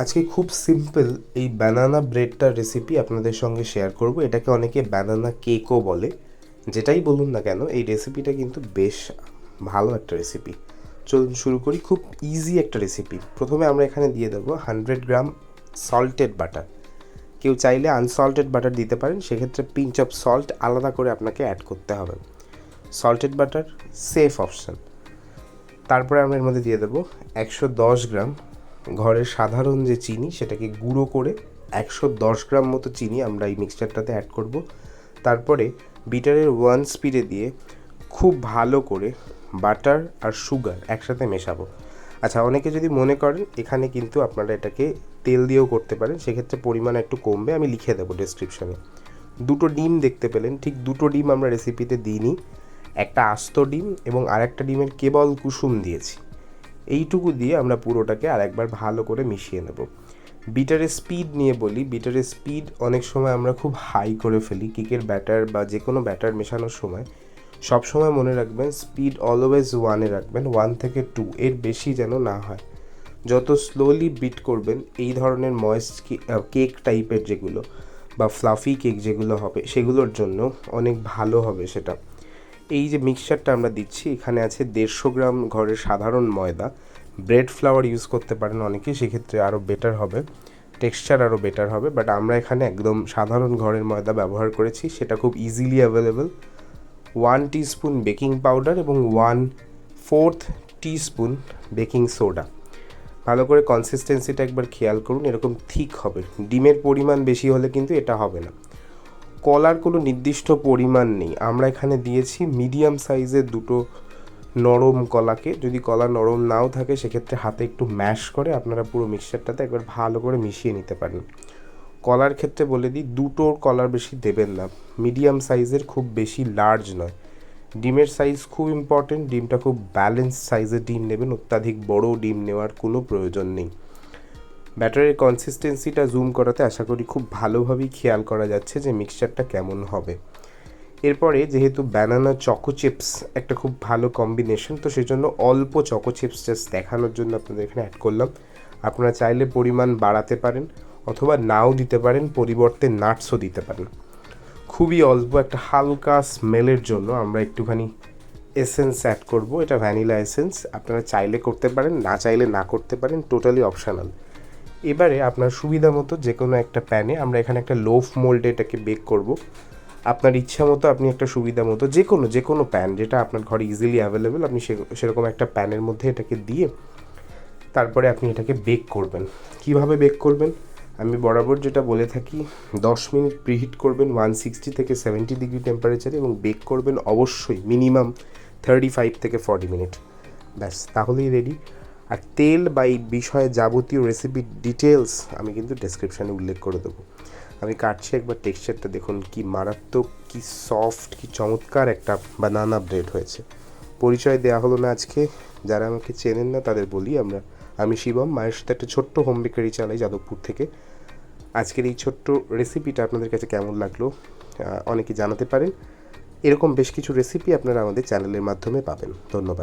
আজকে খুব সিম্পল এই ব্যানানা ব্রেডটার রেসিপি আপনাদের সঙ্গে শেয়ার করব। এটাকে অনেকে ব্যানানা কেকও বলে। যেটাই বলুন না কেন, এই রেসিপিটা কিন্তু বেশ ভালো একটা রেসিপি চলুন শুরু করি, খুব ইজি একটা রেসিপি প্রথমে আমরা এখানে দিয়ে দেবো হান্ড্রেড গ্রাম সল্টেড বাটার কেউ চাইলে আনসল্টেড বাটার দিতে পারেন, সেক্ষেত্রে পিঞ্চ অফ সল্ট আলাদা করে আপনাকে অ্যাড করতে হবে। সল্টেড বাটার সেফ অপশান তারপরে আমরা এর মধ্যে দিয়ে দেবো একশো দশ গ্রাম ঘরের সাধারণ যে চিনি, সেটাকে গুঁড়ো করে একশো দশ গ্রাম মতো চিনি আমরা এই মিক্সচারটাতে অ্যাড করব। তারপরে বিটারের ওয়ান স্পিডে দিয়ে খুব ভালো করে বাটার আর সুগার একসাথে মেশাবো। আচ্ছা অনেকে যদি মনে করেন এখানে কিন্তু আপনারা এটাকে তেল দিয়েও করতে পারেন, সেক্ষেত্রে পরিমাণ একটু কমবে, আমি লিখে দেবো ডেসক্রিপশনে দুটো ডিম দেখতে পেলেন, ঠিক দুটো ডিম আমরা রেসিপিতে দিইনি। একটা আস্ত ডিম এবং আরেকটা ডিমের কেবল কুসুম দিয়েছি। এইটুকু দিয়ে আমরা পুরোটাকে আর একবার ভালো করে মিশিয়ে নেব। বিটারের স্পিড নিয়ে বলি, বিটারের স্পিড অনেক সময় আমরা খুব হাই করে ফেলি, কেকের ব্যাটার বা যে কোনো ব্যাটার মেশানোর সময়। সব সময় মনে রাখবেন, স্পিড অলওয়েজ ওয়ানে রাখবেন, ওয়ান থেকে টু, এর বেশি যেন না হয়। যত স্লোলি বিট করবেন, এই ধরনের ময়েস্ট কেক টাইপের যেগুলো বা ফ্লাফি কেক যেগুলো হবে, সেগুলোর জন্য অনেক ভালো হবে সেটা। এই যে মিক্সচারটা আমরা দিচ্ছি, এখানে আছে দেড়শো গ্রাম ঘরের সাধারণ ময়দা। ব্রেড ফ্লাওয়ার ইউজ করতে পারেন অনেকে, সেক্ষেত্রে আরও বেটার হবে। টেক্সচার আরও বেটার হবে বাট আমরা এখানে একদম সাধারণ ঘরের ময়দা ব্যবহার করেছি, সেটা খুব easily available one teaspoon baking powder এবং one fourth teaspoon baking soda ভালো করে কনসিস্টেন্সিটা একবার খেয়াল করুন, এরকম ঠিক হবে। ডিমের পরিমাণ বেশি হলে কিন্তু এটা হবে না। কলার কোনো নির্দিষ্ট পরিমাণ নেই। আমরা এখানে দিয়েছি মিডিয়াম সাইজের দুটো নরম কলাকে। যদি কলা নরম নাও থাকে, সেক্ষেত্রে হাতে একটু ম্যাশ করে আপনারা পুরো মিক্সচারটাতে একবার ভালো করে মিশিয়ে নিতে পারেন। কলার ক্ষেত্রে বলে দিই, দুটোর কলার বেশি দেবেন না। মিডিয়াম সাইজের খুব বেশি লার্জ নয়। ডিমের সাইজ খুব ইম্পর্টেন্ট ডিমটা খুব ব্যালেন্স সাইজের ডিম নেবেন। অত্যাধিক বড় ডিম নেওয়ার কোনো প্রয়োজন নেই। ব্যাটারের কনসিস্টেন্সিটা জুম করাতে আশা করি খুব ভালোভাবেই খেয়াল করা যাচ্ছে যে মিক্সচারটা কেমন হবে। এরপরে যেহেতু ব্যানানা চকো চিপস একটা খুব ভালো কম্বিনেশন তো সেজন্য অল্প চকো চিপস জাস্ট দেখানোর জন্য আপনাদের এখানে অ্যাড করলাম। আপনারা চাইলে পরিমাণ বাড়াতে পারেন অথবা নাও দিতে পারেন, পরিবর্তে নাটসও দিতে পারেন। খুবই অল্প একটা হালকা স্মেলের জন্য আমরা একটুখানি এসেন্স অ্যাড করব। এটা ভ্যানিলা এসেন্স আপনারা চাইলে করতে পারেন, না চাইলে না করতে পারেন টোটালি অপশনাল এবারে আপনার সুবিধা মতো যে কোনো একটা প্যানে আমরা এখানে একটা লোফ মোল্ডে এটাকে বেক করব। আপনার ইচ্ছা মতো আপনি একটা সুবিধা মতো যে কোনো যে কোনো প্যান যেটা আপনার ঘরে ইজিলি অ্যাভেলেবেল আপনি সেরকম একটা প্যানের মধ্যে এটাকে দিয়ে তারপরে আপনি এটাকে বেক করবেন। কীভাবে বেক করবেন? আমি বরাবর যেটা বলে থাকি, দশ মিনিট প্রিহিট করবেন ওয়ান সিক্সটি থেকে সেভেন্টি ডিগ্রি টেম্পারেচারে এবং বেক করবেন অবশ্যই মিনিমাম থার্টি ফাইভ থেকে ফর্টি মিনিট ব্যাস, তাহলেই রেডি আর তেল বা এই বিষয়ে যাবতীয় রেসিপির ডিটেলস আমি কিন্তু ডেসক্রিপশানে উল্লেখ করে দেবো। আমি কাটছি একবার টেক্সচারটা দেখুন কি মারাত্মক, কি সফট কি চমৎকার একটা বানানা ব্রেড হয়েছে। পরিচয় দেওয়া হলো না আজকে, যারা আমাকে চেনেন না তাদের বলি আমরা। আমি শিবম, মায়ের সাথে একটা ছোট্ট হোম বেকারি চালাই যাদবপুর থেকে। আজকের এই ছোট্ট রেসিপিটা আপনাদের কাছে কেমন লাগল অনেকে জানাতে পারেন। এরকম বেশ কিছু রেসিপি আপনারা আমাদের চ্যানেলের মাধ্যমে পাবেন। ধন্যবাদ।